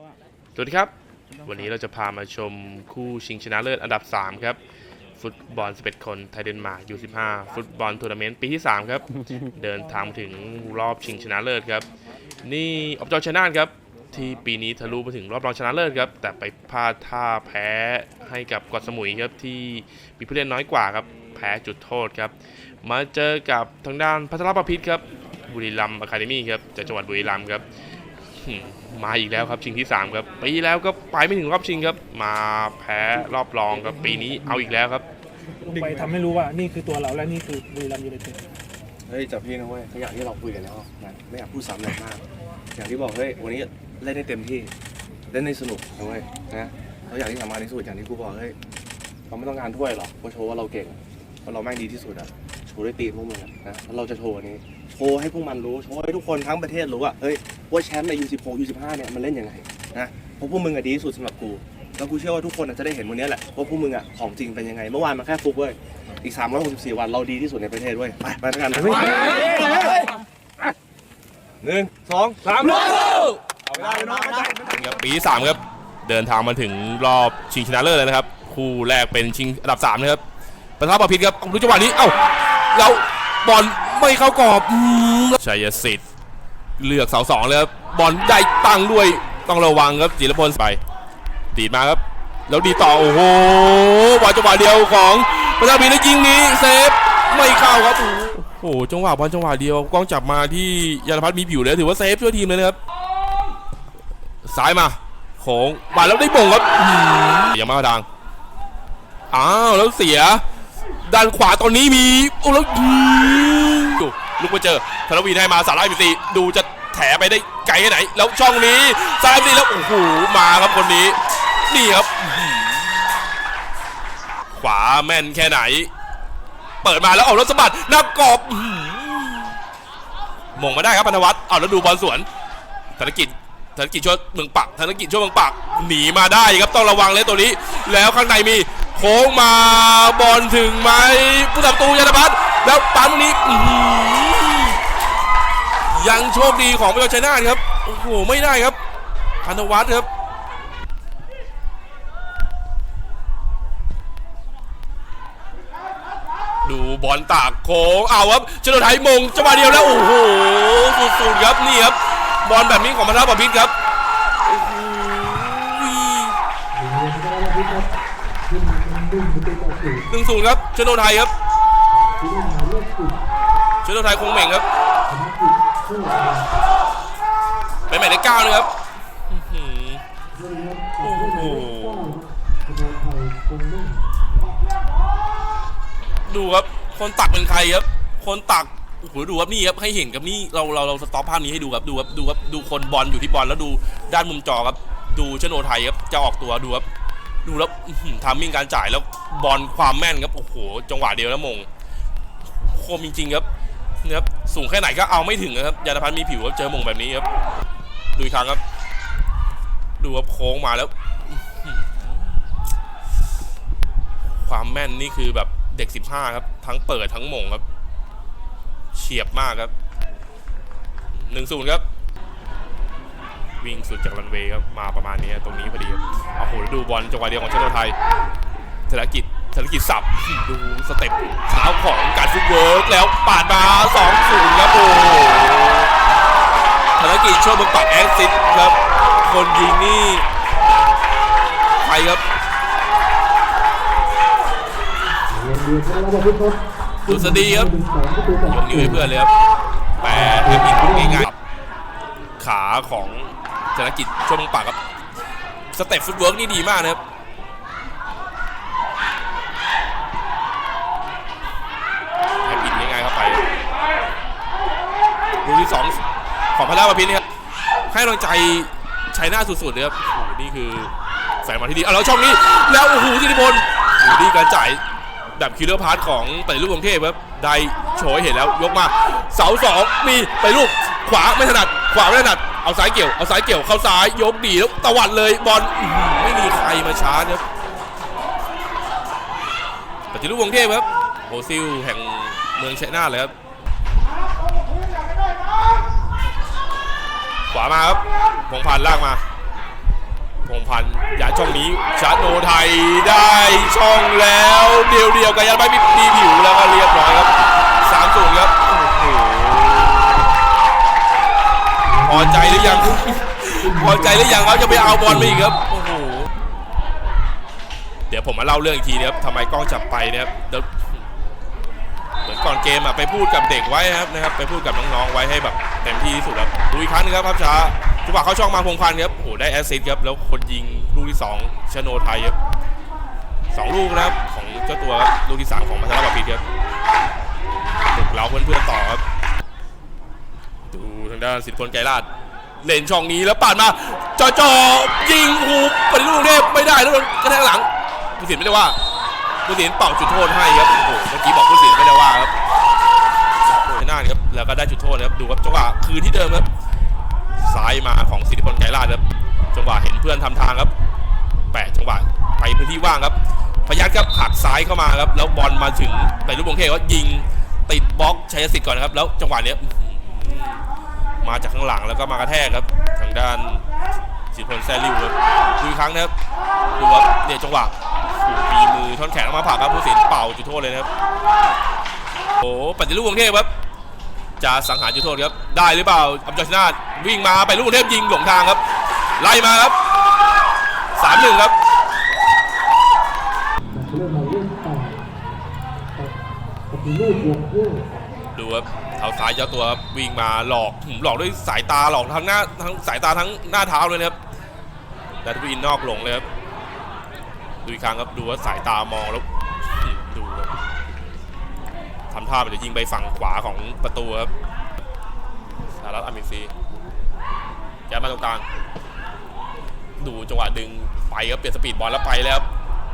แล้วอะสวัสดีครับ วันนี้เราจะพามาชมคู่ชิงชนะเลิศอันดับ 3 ครับ ฟุตบอล 11 คนไทยเดนมาร์กยู15 ฟุตบอลทัวร์นาเมนต์ปีที่ 3 ครับ เดินทางมาถึงรอบชิงชนะเลิศครับ นี่ออบจอชนะครับ ที่ปีนี้ทะลุมาถึงรอบรองชนะเลิศครับ แต่ไปพลาดท่าแพ้ให้กับเกอดสมุยครับที่มีผู้เล่นน้อยกว่าครับ แพ้จุดโทษครับ มาเจอกับทางด้านพัทรประพิษครับบุรีรัมย์อะคาเดมี่ครับจากจังหวัดบุรีรัมย์ครับอื มมาอีกแล้วครับชิงที่ 3 ครับ ปีแล้วก็ไปไม่ถึงรอบชิงครับ มาแพ้รอบรองครับปีนี้เอาอีกแล้วครับลงไปทำให้รู้ว่านี่คือตัวเราและนี่คือบุรีรัมย์ยูไนเต็ดเฮ้ยจับพี่นะเว้ยก็อย่างที่เราคุยกันแล้วนะไม่อยากพูดซ้ำเลยมาก อย่างที่บอกเฮ้ยวันนี้เล่นได้เต็มที่เล่นได้สนุกนะเว้ยนะแล้วอย่างที่สำคัญที่สุดอย่างที่กูบอกเฮ้ยเราไม่ต้องการถ้วยหรอกก็โชว์ว่าเราเก่งว่าเราแม่งดีที่สุดอะโชว์ด้วยตีนพวกมึงอะนะแล้วเราจะโชว์อันนี้โชว์ให้พวกมันรู้โชว์ให้ทุกคนทั้งประเทศรู้ว่าเฮ้ย ว่าแชมป์ใน U16 U15 เนี่ยมันเล่นยังไงนะเพราะพวกมึงอะดีที่สุดสำหรับกูแล้วกูเชื่อว่าทุกคนอะจะได้เห็นวันนี้แหละว่าพวกมึงอะของจริงเป็นยังไง เมื่อวานมันแค่ฟุกเว้ยอีก 364 วันเราดีที่สุดในประเทศเว้ยไปไปด้วยกันหนึ่งสองสามเอาไปได้ไปน้องไปได้ครับปีที่3ครับเดินทางมาถึงรอบชิงชนะเลิศแล้วนะครับคู่แรกเป็นชิงอันดับ3นะครับประทับประพิษครับดูจังหวะนี้เอ้าแล้วบอลไม่เข้ากรอบอืมชัยสิทธิ์ เลือกเสาสองเลยครับบอลได้ตั้งด้วยต้องระวังครับจิรพลไปตีดมาครับ แล้วดีต่อ โอ้โหบอลจังหวะเดียวของประทับประพิษแล้วยิงนี้เซฟไม่เข้าครับโอ้โหจังหวะบอลจังหวะเดียวกล้องจับมาที่ยานพัฒน์มีผิวเลยถือว่าเซฟช่วยทีมเลยนะครับซ้ายมาโค้งมาแล้วได้บ่งครับอยังไม่มาทางอ้าวแล้วเสีย ด้านขวาตอนนี้มีโอ้แล้วอื้อดู ลูกมาเจอธนวีให้มาสาระพิตีดูจะแถไปได้ไกลแค่ไหน แล้วช่องนี้สาระพิตีแล้วโอ้โหมาครับคนนี้ นี่ครับ ขวาแม่นแค่ไหน เปิดมาแล้วเอารถสะบัดน้ากรอบอื้อหือมงมาได้ครับพันธวัฒน์เอาแล้วดูบอลสวนธนกิจธนกิจช่วยเมืองปักธนกิจช่วยเมืองปักหนีมาได้ครับต้องระวังเลยตัวนี้ แล้วข้างในมีโค้งมาบอลถึงไหมผู้ตับตูยานพัฒน์แล้วปั๊มนี้ ยังโชคดีของประโยชน์ชัยนาทครับ โอ้โห ไม่ได้ครับพันธวัฒน์ครับ ดูบอลตากโค้งเอาครับชนไทยมงจังหวะเดียวแล้ว โอ้โห สุดๆครับ นี่ครับ บอลแบบนี้ของพันธปพิษครับหหนึ่งศูนย์ครับชนไทยครับชนไทยคงเหม่งครับ เป็นหมายเลขเก้านะครับอื้อหือโอ้โหดูครับ คนตักเป็นใครครับ คนตักโอ้โหดูครับนี่ครับให้เห็นครับนี่เราเราเราสต็อปภาพนี้ให้ดูครับดูครับดูครับดูคนบอลอยู่ที่บอลแล้วดูด้านมุมจอครับ ดูชโนไทยครับจะออกตัวดูครับดูแล้วอื้อหือทามมิ่งการจ่ายแล้วบอลความแม่นครับโอ้โหจังหวะเดียวแล้วมง โคมจริงๆครับ ครับสูงแค่ไหนก็เอาไม่ถึงนะครับยานพันธ์มีผิวครับเจอมงแบบนี้ครับดูอีกครั้งครับ ดูครับโค้งมาแล้ว ความแม่นนี่คือแบบเด็ก 15 ครับ ทั้งเปิดทั้งมงครับ เฉียบมากครับหนึ่งศูนย์ครับ วิ่งสุดจากรันเวย์ครับมาประมาณนี้ตรงนี้พอดีครับโอ้โหดูบอลจังหวะเดียวของชนไทยธนกิจ ธนกิจสับดูสเต็ปเท้าของการฟุตเวิร์กแล้วปาดมา2 0ครับโอ้ธนกิจช่วยมึงปักแอคซิสครับ คนยิงนี่ใครครับดูสดีครับยกนิ้วให้เพื่อนเลยครับแปรเพื่อยิงลูกง่ายๆขาของธนกิจช่วงปากครับ สเต็ปฟุตเวิร์กนี่ดีมากนะครับ ให้ปิดง่ายๆเข้าไปลูกที่สอง ของพระราชพินครับให้กำลังใจชัยหน้าสุดๆเลยครับโอ้โหนี่คือแสงมาที่ดีเอาแล้วช่องนี้แล้วโอ้โหสิริพลโอ้โหดีการจ่ายแบบคิลเลอร์พาร์ทของไปลูกกรุงเทพครับได้โชว์ให้เห็นแล้วยกมาเสาสองมีไปลูกขวาไม่ถนัดขวาไม่ถนัดเอาซ้ายเกี่ยวเอาซ้ายเกี่ยวเข้าซ้ายยกดีแล้วตวัดเลยบอลไม่มีใครมาช้าครับปฏิรูปกรุงเทพครับโอซิลแห่งเมืองชัยนาทเลยครับ วามาครับพงพันธ์ลากมาพงพันธ์ยาช่องนี้ชาโนไทยได้ช่องแล้วเดียวเดียวกับยันไปดีผิวแล้วก็เรียบร้อยครับสามศูนย์ครับโอ้โหพอใจหรือยังพอใจหรือยังครับจะไปเอาบอลมาอีกครับโอ้โหเดี๋ยวผมมาเล่าเรื่องอีกทีนะครับทำไมกล้องจับไปนะครับเดี๋ยว ก่อนเกมอะไปพูดกับเด็กไว้ครับนะครับ ไปพูดกับน้องๆไว้ให้แบบเต็มที่ที่สุดครับดูอีกครั้งหนึงครับภาพช้าจังหวะเข้าช่องมาพงพันธ์ครับโอ้ได้แอสซิสต์ครับแล้วคนยิงลูกที่สองชโนไทยครับสองลูกนะครับของเจ้าตัวครับลูกที่สามของพัทรบพิตรครับปลุกเราเพื่อนๆต่อครับดูทางด้านสิทธิพลไกรลาดเล่นช่องนี้แล้วปาดมาจ่อจอๆยิงหูปฏิลูกเทพไม่ได้แล้วโดนกระแทกหลังผู้สินไม่ได้ว่า ผู้สินเป่าจุดโทษให้ครับโอ้โหเมื่อกี้บอกผู้สินไม่ได้ว่าครับโอ้ยน่าครับ แล้วก็ได้จุดโทษนะครับ ดูครับจังหวะคืนที่เดิมครับ ซ้ายมาของสิทธิพลไกรลาดครับ จังหวะเห็นเพื่อนทำทางครับ แปะจังหวะไปพื้นที่ว่างครับ พยัคฆ์ครับหักซ้ายเข้ามาครับ แล้วบอลมาถึงในลูกบงเทพก็ยิงติดบล็อกชัยสิทธิ์ก่อนครับ แล้วจังหวะเนี้ยมาจากข้างหลังแล้วก็มากระแทกครับ ทางด้านสิทธิพลแซลิวครับดูครั้งนะครับ ดูครับเนี่ยจังหวะ มีมือท่อนแขนออกมาผลักครับผู้สินเป่าจุดโทษเลยนะครับ โอ้ปฏิรูปกรุงเทพครับ จะสังหารจุดโทษครับ ได้หรือเปล่าอัมจอชนาทวิ่งมาไปลูกกรุงเทพยิงหลงทางครับ ไล่มาครับสามหนึ่งครับดูครับเท้าซ้ายเจ้าตัวครับวิ่งมาหลอกหืมหลอกด้วยสายตาหลอกทั้งหน้าทั้งสายตาทั้งหน้าเท้าเลยนะครับดัตวินนอกหลงเลยครับ ดูอีกครั้งครับดูว่าสายตามองแล้วดูครับทำท่ามันจะยิงไปฝั่งขวาของประตูครับสารัตอามินซีแย้มมาตรงกลาง ดูจังหวะดึงไปครับเปลี่ยนสปีดบอลแล้วไปแล้ว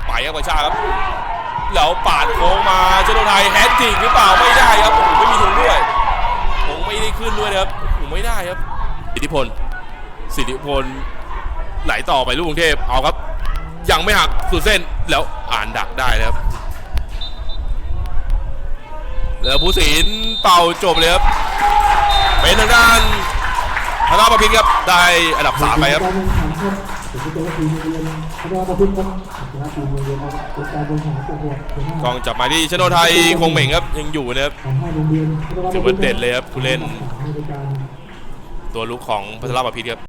ไปครับกระชากครับแล้วปาดโค้งมาเชโนไทยแฮตทริกหรือเปล่าไม่ได้ครับโอ้โหไม่มีธงด้วยธงไม่ได้ขึ้นด้วยนะครับโอ้โหไม่ได้ครับ สิทธิพลสิทธิพลไหลต่อไปลูกกรุงเทพเอาครับ ยังไม่หักสุดเส้นแล้วอ่านดักได้นะครับแล้วผู้สินเป่าจบเลยครับเป็นทางด้านธนาประพินครับได้อันดับสามไปครับกองจับมาที่ชโนไทยคงเหม่งครับยังอยู่นะครับเรียนถือว่าเด่นเลยครับผู้เล่น ตัวลุกของพัทรประพิตรครับ